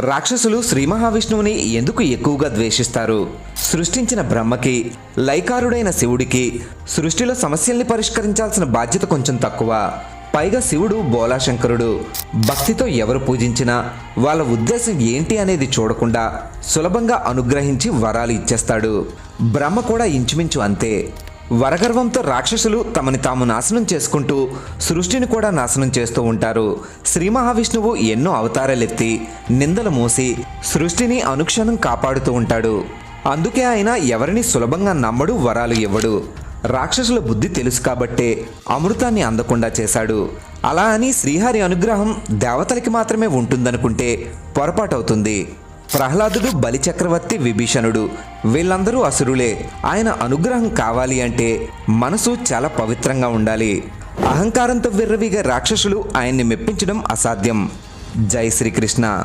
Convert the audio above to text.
రాక్షసులు శ్రీ మహావిష్ణువుని ఎందుకు ఎక్కువగా ద్వేషిస్తారు? సృష్టించిన బ్రహ్మకి లైకారుడైన శివుడికి సృష్టిలో సమస్యల్ని పరిష్కరించాల్సిన బాధ్యత కొంచెం తక్కువ. పైగా శివుడు బోలాశంకరుడు. భక్తితో ఎవరు పూజించినా వాళ్ళ ఉద్దేశం ఏంటి అనేది చూడకుండా సులభంగా అనుగ్రహించి వరాలు ఇచ్చేస్తాడు. బ్రహ్మ కూడా ఇంచుమించు అంతే. వరగర్వంతో రాక్షసులు తమని తాము నాశనం చేసుకుంటూ సృష్టిని కూడా నాశనం చేస్తూ ఉంటారు. శ్రీ మహావిష్ణువు ఎన్నో అవతారాలెత్తి నిందలు మోసి సృష్టిని అనుక్షణం కాపాడుతూ ఉంటాడు. అందుకే ఆయన ఎవరిని సులభంగా నమ్మడు వరాలు ఇవ్వడు. రాక్షసుల బుద్ధి తెలుసు కాబట్టే అమృతాన్ని అందకుండా చేశాడు. అలా అని శ్రీహరి అనుగ్రహం దేవతలకి మాత్రమే ఉంటుందనుకుంటే పొరపాటవుతుంది. ప్రహ్లాదుడు బలిచక్రవర్తి విభీషణుడు. వీళ్ళందరూ అసురులే. ఆయన అనుగ్రహం కావాలి అంటే మనసు చాలా పవిత్రంగా ఉండాలి. అహంకారంతో విర్రవిగా రాక్షసులు ఆయన్ని మెప్పించడం అసాధ్యం. జై శ్రీకృష్ణ.